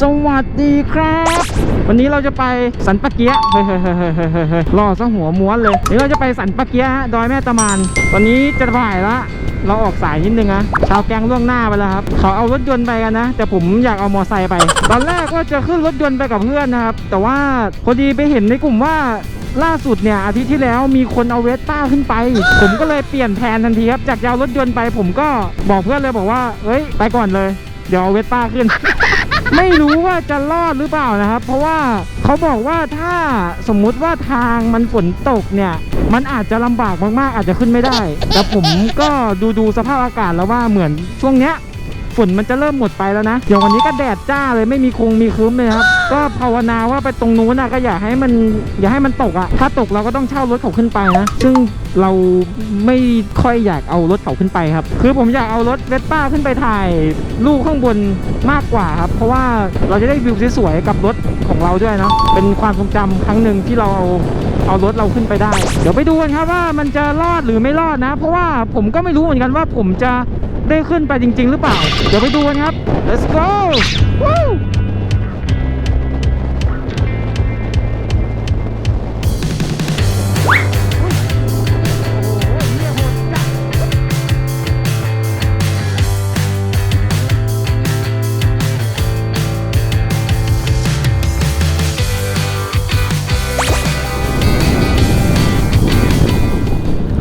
สวัสดีครับ วันนี้เราจะไปสันปะเกียะเฮ้ยเฮ้ยเฮ้ยเฮ้ยเฮ้ยเฮ้ยเฮ้ยรอซะหัวม้วนเลยเดี๋ยวเราจะไปสันปะเกียะฮะดอยแม่ตะมานตอนนี้จะบ่ายละเราออกสายนิดนึงนะชาวแกงล่วงหน้าไปแล้วครับเขาเอารถยนต์ไปกันนะ แต่ผมอยากเอามอไซค์ไป ตอนแรกว่าจะขึ้นรถยนต์ไปกับเพื่อนนะครับ แต่ว่าพอดีไปเห็นในกลุ่มว่าล่าสุดเนี่ยอาทิตย์ที่แล้วมีคนเอาเวสป้าขึ้นไป ผมก็เลยเปลี่ยนแผนทันทีครับจากจะเอารถยนต์ไป ผมก็บอกเพื่อนเลยบอกว่าเอ้ย ไปก่อนเลย เดี๋ยวเอาเวสป้าขึ้น ไม่รู้ว่าจะรอดหรือเปล่านะครับ เพราะว่าเขาบอกว่าถ้าสมมุติว่าทางมันฝนตกเนี่ย มันอาจจะลำบากมากๆ อาจจะขึ้นไม่ได้ แต่ผมก็ดูดูสภาพอากาศแล้วว่าเหมือนช่วงเนี้ย ฝนมันจะเริ่มหมดไปแล้วนะอย่างวันนี้ก็แดดจ้าเลยไม่มีคงมีครึ้มเลยครับ ก็ภาวนาว่าไปตรงนู้นนะก็อย่าให้มันอย่าให้มันตกอะ่ะ ถ้าตกเราก็ต้องเช่ารถเขาขึ้นไปนะ ซึ่งเราไม่ค่อยอยากเอารถเขาขึ้นไปครับ คือผมอยากเอารถเวสป้าขึ้นไปถ่ายรูปข้างบนมากกว่าครับ เพราะว่าเราจะได้วิวสวยๆกับรถของเราด้วยเนาะ เป็นความทรงจำครั้งหนึ่งที่เราเอาเอารถเราขึ้นไปได้ เดี๋ยวไปดูกันครับว่ามันจะรอดหรือไม่รอดนะ เพราะว่าผมก็ไม่รู้เหมือนกันว่าผมจะ ได้ขึ้นไปจริง ๆ หรือเปล่า เดี๋ยวไปดูกันครับ let's go Woo!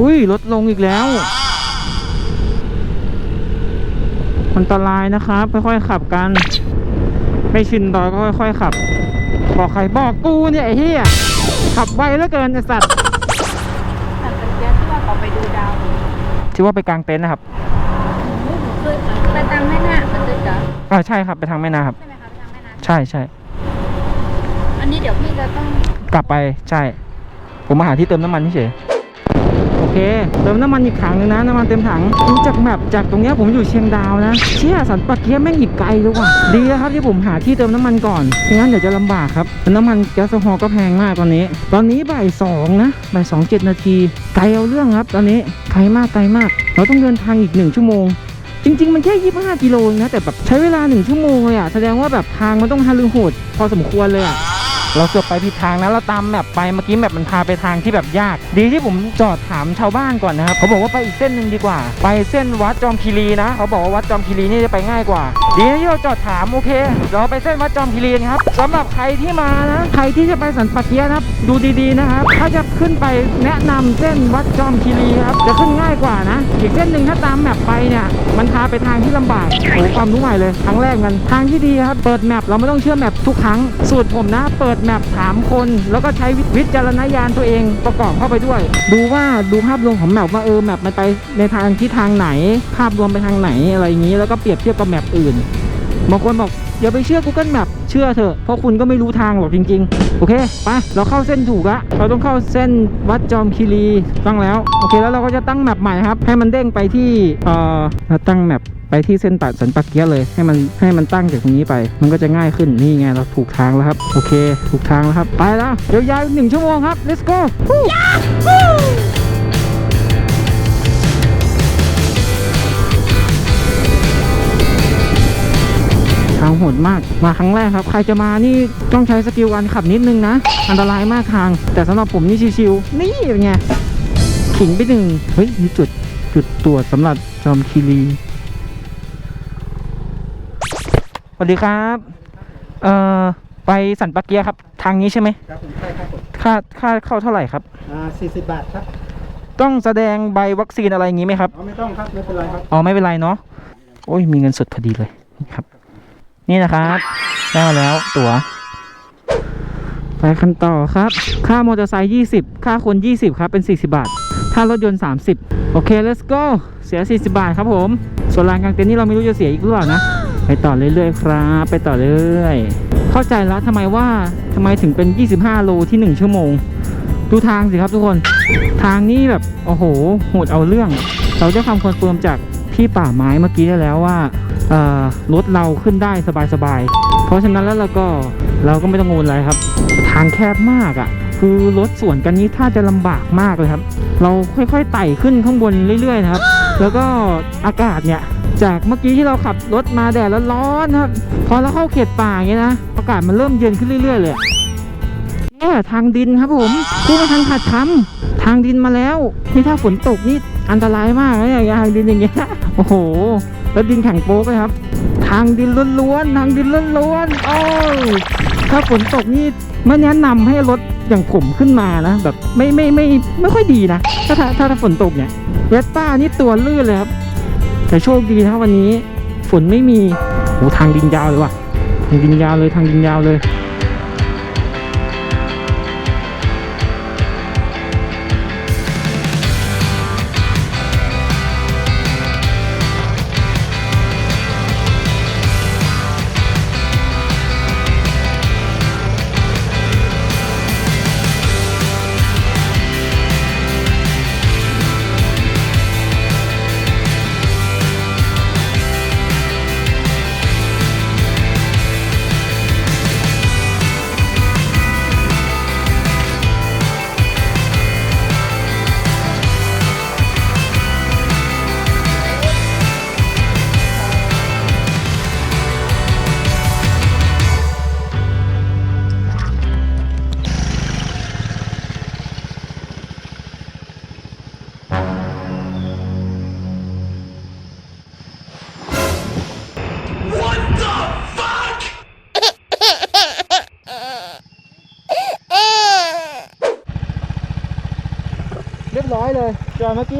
อุ้ยลดลงอีกแล้ว อันตรายนะครับค่อยๆขับกัน ไม่ชินดอยก็ค่อย ๆ ขับ บอกใครบอกกูเนี่ยไอ้เหี้ยขับไวเหลือเกินไอ้สัตว์สันตะเกียบที่ว่าเขาไปดูดาวที่ว่าไปกลางเต็นท์นะครับเคยไปตังแม่นาคมันจะจะอ่าใช่ครับไปทางแม่นาครับ ใช่ไหมคะไปทางแม่นาคใช่ใช่อันนี้เดี๋ยวพี่จะต้องกลับไปใช่ ผมมาหาที่เติมน้ำมันเฉยโอ เค เติมน้ำมันอีกถังนึงนะน้ำมันเต็มถังดูจากแมปจากตรงเนี้ยผมอยู่เชียงดาวนะเชี่ยสันปะเกียแม่งอีกไกลเลยว่ะดีแล้วครับที่ผมหาที่เติมน้ำมันก่อนไม่งั้นเดี๋ยวจะลำบากครับน้ำมันแก๊สโซฮอลก็แพงมากตอนนี้ ตอนนี้บ่ายสองนะบ่ายสองเจ็ดนาทีไกลเอาเรื่องครับ ตอนนี้ไกลมากไกลมาก เราต้องเดินทางอีกหนึ่งชั่วโมงจริง ๆ มันแค่ 25 กิโลนะ แต่แบบใช้เวลา 1 ชั่วโมงเลยอะแสดงว่าแบบทางมันต้องฮาลือโหด พอสมควรเลยอะ เราเกือบไปผิดทางนะเราตามแมปไปเมื่อกี้แมปมันพาไปทางที่แบบยาก ดีที่ผมจอดถามชาวบ้านก่อนนะครับเขาบอกว่าไปอีกเส้นหนึ่งดีกว่า ไปเส้นวัดจอมคีรีนะเขาบอกว่าวัดจอมคีรีนี่จะไปง่ายกว่า ดีที่เราจอดถามโอเคเราไปเส้นวัดจอมคีรีนะครับสำหรับใครที่มานะใครที่จะไปสันปะเกียนะครับดูดีๆนะครับถ้าจะขึ้นไปแนะนำเส้นวัดจอมคีรีครับจะขึ้นง่ายกว่านะ อีกเส้นหนึ่งถ้าตามแมปไปเนี่ยมันพาไปทางที่ลำบากโอ้ความรู้ใหม่เลยครั้งแรกมันทางที่ดีครับเปิดแมปเราไม่ต้องเชื่อแมปทุกครั้งสูตรผมนะ เปิดแมปถามคน แล้วก็ใช้วิจารณญาณตัวเองประกอบเข้าไปด้วย ดูว่าดูภาพรวมของแมปว่าเออแมปมันไปในทางที่ทางไหน ภาพรวมไปทางไหนอะไรอย่างนี้ แล้วก็เปรียบเทียบกับแมปอื่นบางคนบอกอย่าไปเชื่อ Google Map เชื่อเถอะ เพราะคุณก็ไม่รู้ทางหรอกจริง ๆ โอเคไปเราเข้าเส้นถูกละเราต้องเข้าเส้นวัดจอมคีรีตั้งแล้ว โอเคแล้วเราก็จะตั้งแมปใหม่ครับ ให้มันเด้งไปที่เอ่อเราตั้งแมป ไปที่เส้นตัดสันปักเกียเลยให้มันให้มันตั้งจากตรงนี้ไป มันก็จะง่ายขึ้นนี่ไงเราถูกทางแล้วครับ โอเค ถูกทางแล้วครับ ไปแล้วเดี๋ยวยาวหนึ่งชั่วโมงครับ let's go ทางโหดมาก มาครั้งแรกครับ ใครจะมานี่ต้องใช้สกิลการขับนิดนึงนะ อันตรายมากทาง แต่สำหรับผมนี่ชิวๆนี่เป็นไง ขิงไปหนึ่งเฮ้ยมีจุดจุดตรวจสำหรับจอมคีรี สวัสดีครับเอ่อไปสันปะเกียะครับ ทางนี้ใช่ไหมครับผมใช่ครับผมค่าค่าเข้าเท่าไหร่ครับ อ่า40บาทครับต้องแสดงใบวัคซีนอะไรอย่างงี้ไหมครับ อ๋อไม่ต้องครับไม่เป็นไรครับอ๋อไม่เป็นไรเนาะโอ้ยมีเงินสดพอดีเลยนี่ครับ นี่นะครับได้มาแล้วตั๋วไปคันต่อครับ ค่ามอเตอร์ไซค์20 ค่าคน 20 ครับ เป็น 40 บาท ค่ารถยนต์ 30 โอเค let's go เสีย 40 บาทครับผม ส่วนลานกลางเต็นท์นี่เราไม่รู้จะเสียอีกหรือเปล่านะ ไปต่อเรื่อยๆครับ ไปต่อเรื่อยๆเข้าใจแล้วทำไมว่าทำไมถึงเป็น 25 โลที่ 1 ชั่วโมง ดูทางสิครับทุกคน ทางนี้แบบ โอ้โหโหดเอาเรื่อง เราได้ความคอนเฟิร์มจากพี่ป่าไม้เมื่อกี้ได้แล้วว่ารถเราขึ้นได้สบายๆ เพราะฉะนั้นแล้วเราก็เราก็ไม่ต้องกังวลอะไรครับ ทางแคบมากอะ่ะ คือรถสวนกันนี้ถ้าจะลำบากมากเลยครับ เราค่อยๆไต่ขึ้นข้างบนเรื่อยๆนะครับ แล้วก็อากาศเนี่ย จากเมื่อกี้ที่เราขับรถมาแดดแล้วร้อนครับ พอเราเข้าเขตป่าอย่างเงี้ยนะอากาศมันเริ่มเย็นขึ้นเรื่อย ๆ เลยอะเนี่ยทางดินครับผมพูดไม่ทันขาดคำทางดินมาแล้วนี่ถ้าฝนตกนี่อันตรายมากนะเนี่ยทางดินอย่างเงี้ยโอ้โห แล้วดินแข็งโป๊กเลยครับ ทางดินล้วนๆทางดินล้วนๆโอ้ถ้าฝนตกนี่ไม่แนะนำให้รถอย่างผมขึ้นมานะแบบไม่ไม่ไม่ไม่ค่อยดีนะถ้าถ้าถ้าฝนตกเนี่ยเวสป้านี่ตัวลื่นเลยครับ แต่โชคดีนะวันนี้ ฝนไม่มีโอ้ทางดินยาวเลยว่ะทางดินยาวเลยทางดินยาวเลย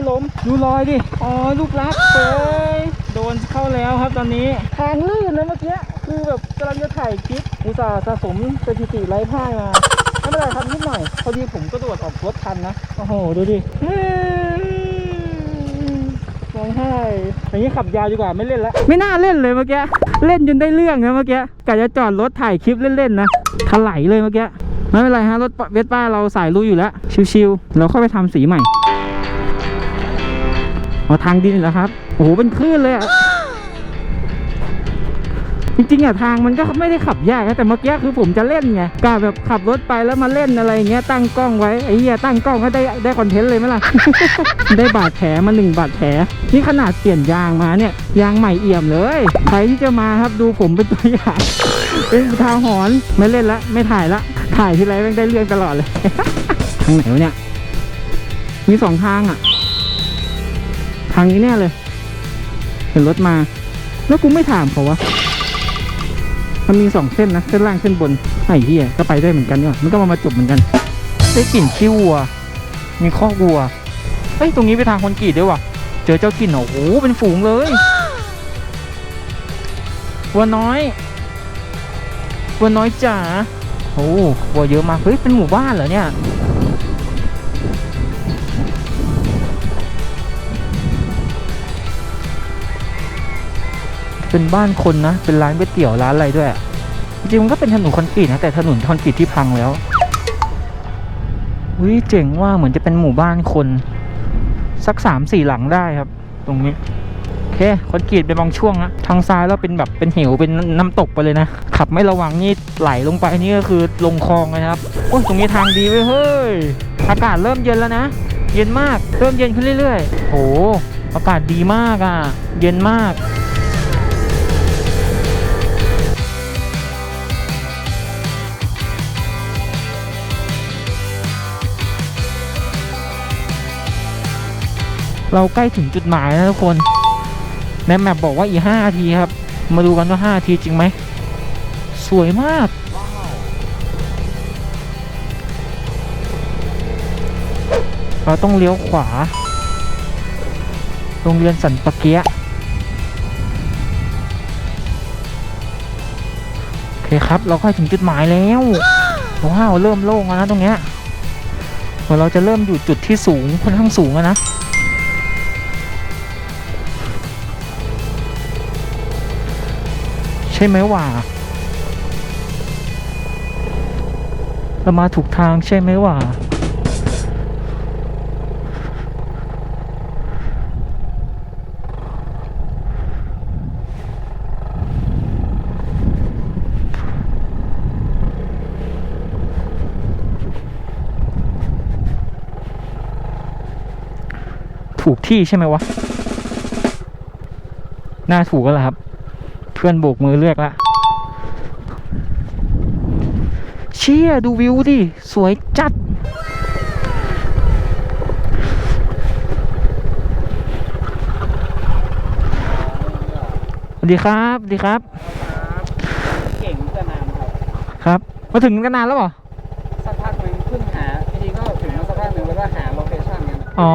ล้มดูรอยดิ อ๋อ ลูกรักเอ้ยโดนเข้าแล้วครับตอนนี้ ทางลื่นเลยเมื่อกี้ คือแบบกำลังจะถ่ายคลิปอุตส่าห์สะสมสถิติไร้พ่ายมา ไม่เป็นไรครับนิดหน่อย พอดีผมก็โดดออกรถทันนะ โอ้โห ดูดิร้องไห้อย่างนี้ขับยาวดีกว่าไม่เล่นแล้วไม่น่าเล่นเลยเมื่อกี้ เล่นจนได้เรื่องนะเมื่อกี้กะจะจอดรถถ่ายคลิปเล่นๆนะถลายเลยเมื่อกี้ ไม่เป็นไรฮะรถเวสป้าเราสายลุยอยู่แล้ว ชิวๆเราค่อยไปทำสีใหม่ เอาทางดินแล้วครับ โอ้โหเป็นคลื่นเลยอะจริงๆอะทางมันก็ไม่ได้ขับยากนะแต่เมื่อกี้คือผมจะเล่นไงกะแบบขับรถไปแล้วมาเล่นอะไรอย่างเงี้ยตั้งกล้องไว้ไอ้เหี้ยตั้งกล้องก็ได้ได้คอนเทนต์เลยไหมล่ะ ได้บาดแผลมาหนึ่งบาดแผลนี่ขนาดเปลี่ยนยางมาเนี่ยยางใหม่เอี่ยมเลย ใครที่จะมาครับดูผมเป็นตัวอย่างเป็นอุทาหรณ์ไม่เล่นละ ไม่ถ่ายละ ถ่ายทีไรแม่งได้เรื่องตลอดเลยทางไหนวะเนี่ยมีสองทางอะ ทางนี้แน่เลย เห็นรถมา แล้วกูไม่ถามเขาวะมันมีสองเส้นนะเส้นล่างเส้นบนไอ้เหี้ยก็ไปได้เหมือนกันเนี่ยมันก็มามาจบเหมือนกัน ได้กลิ่นขี้วัว มีข้อวัวเฮ้ยตรงนี้ไปทางคนกรีตด้วยว่ะเจอเจ้ากลิ่นโอ้โหเป็นฝูงเลยวัวน้อยวัวน้อยจ๋าโอ้วัวเยอะมากเฮ้ยเป็นหมู่บ้านเหรอเนี่ย เป็นบ้านคนนะ เป็นร้านก๋วยเตี๋ยวร้านอะไรด้วย จริงมันก็เป็นถนนคอนกรีตนะแต่ถนนคอนกรีตที่พังแล้วอุ้ยเจ๋งว่าเหมือนจะเป็นหมู่บ้านคน สักสามสี่หลังได้ครับ ตรงนี้โอเคคอนกรีตเป็นบางช่วงนะทางซ้ายแล้วเป็นแบบเป็นเหวเป็นน้ำตกไปเลยนะ ขับไม่ระวังนี่ไหลลงไปนี่ก็คือลงคลองเลยนะครับโอ้ยตรงนี้ทางดีเว้ยเฮ้ยอากาศเริ่มเย็นแล้วนะเย็นมากเริ่มเย็นขึ้นเรื่อยๆโหอากาศดีมากอะ เย็นมาก เราใกล้ถึงจุดหมายแล้วทุกคนในแมปบอกว่าอีก5นาทีครับ มาดูกันว่า5นาทีจริงไหม สวยมาก เราต้องเลี้ยวขวา โรงเรียนสันปะเกียะโอเคครับ เราใกล้ถึงจุดหมายแล้วว้าวเริ่มโล่งแล้วนะตรงเนี้ยเหมือเราจะเริ่มอยู่จุดที่สูงค่อนข้างสูงแล้วนะ ช่ไหมว่าเรามาถูกทางใช่ไหมว่าถูกที่ใช่ไหมวะ น่าถูกแล้วล่ะครับ พื่อนโบกมือเรียกละ เชี่ยดูวิวดิ สวยจัด สวัสดีครับสวัสดีครับ เก่งจะนานครับครับ มาถึงกันนานแล้วเหรอ สักพักหนึ่งเพิ่งหาทีนี้ก็ถึงมาสักพักหนึ่งแล้วก็หาโลเคชั่นกัน อ๋อ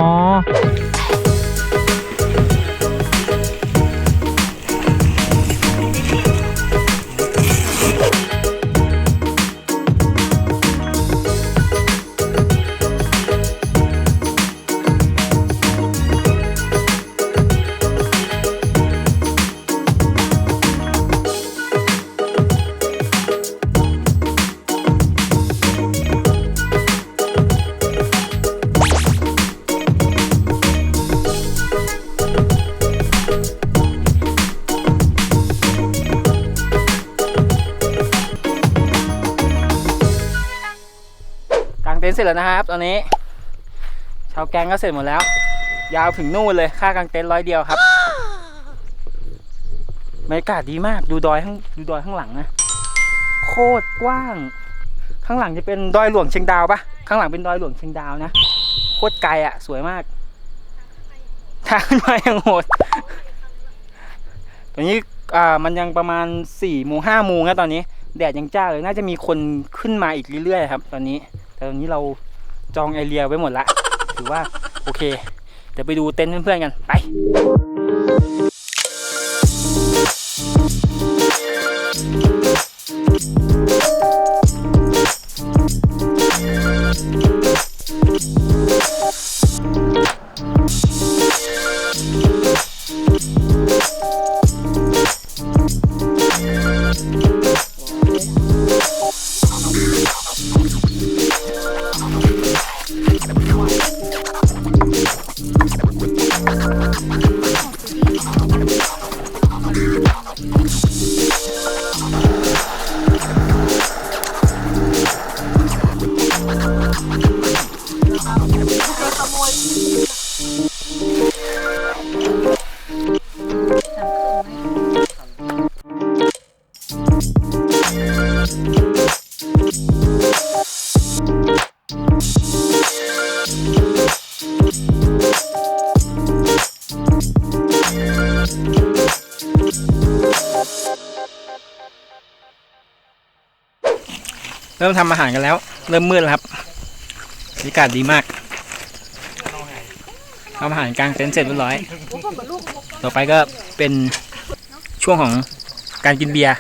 นะครับ ตอนนี้ ชาวแกงก็เสร็จหมดแล้ว ยาวถึงนู่นเลยค่ากางเต็นท์ร้อยเดียวครับบรรยากาศดีมากดูดอยข้างดูดอยข้างหลังนะโคตรกว้าง ข้างหลังจะเป็นดอยหลวงเชียงดาวปะข้างหลังเป็นดอยหลวงเชียงดาวนะโคตรไกลอะสวยมากทางขึ้นมายังโหดตอนนี้อ่ามันยังประมาณ4ี่โมงห้าโมงนะตอนนี้ แดดยังจ้าเลยน่าจะมีคนขึ้นมาอีกเรื่อยๆครับ ตอนนี้ แต่ตอนนี้เรา จองไอเรียไว้หมดละ ถือว่าโอเค เดี๋ยวไปดูเต็นท์เพื่อนๆกัน ไปเริ่ ทำอาหารกันแล้ว เริ่มมืดแล้วครับบรรยากาศดีมากทำอาหารกลางเต็นท์เสร็จเรียบร้อย ต่อไปก็เป็นช่วงของการกินเบียร์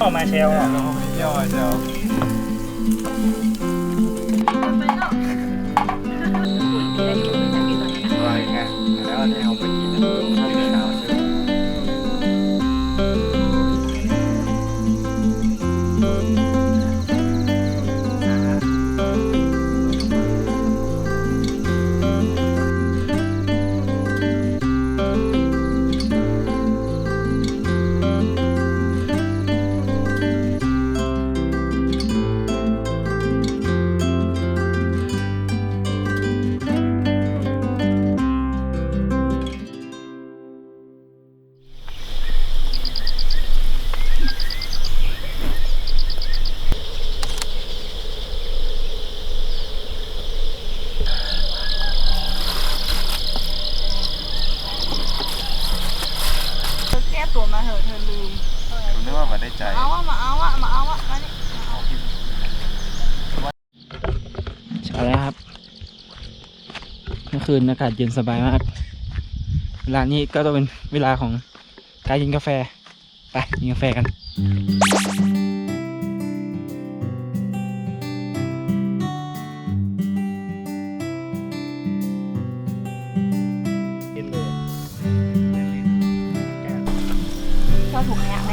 ออกมาเชลล์เที่ยวเชล ได้ใจเอาอะมาเอาอะมาเอาอะมานี่ใช่แล้วครับเมื่อคืนอากาศเย็นสบายมากเวลานี้ก็จะเป็นเวลาของการกินกาแฟ ไปกินกาแฟกันกินเลยชอบถุงขยะไหม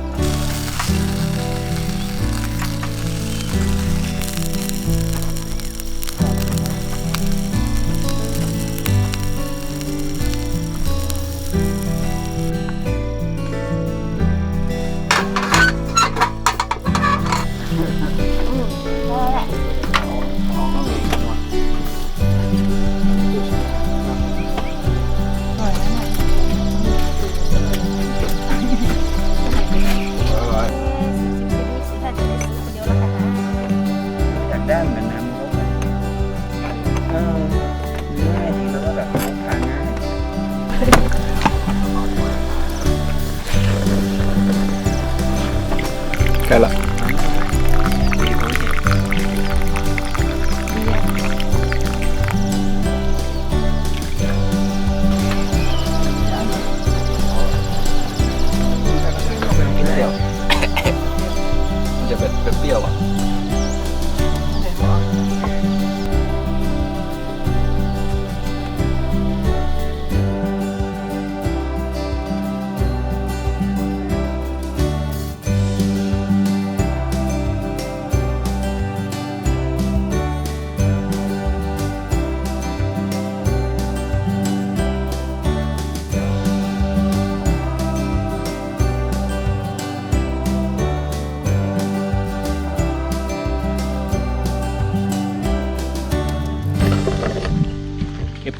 Thank you.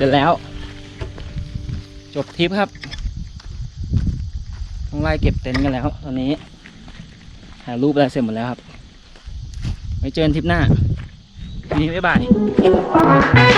ก็บเสร็จแล้ว จบทริปครับต้องไล่เก็บเต็นท์กันแล้ว ตอนนี้ถ่ายรูปอะไรเสร็จหมดแล้วครับไว้เจอกันทริปหน้าวันนี้บ๊ายบาย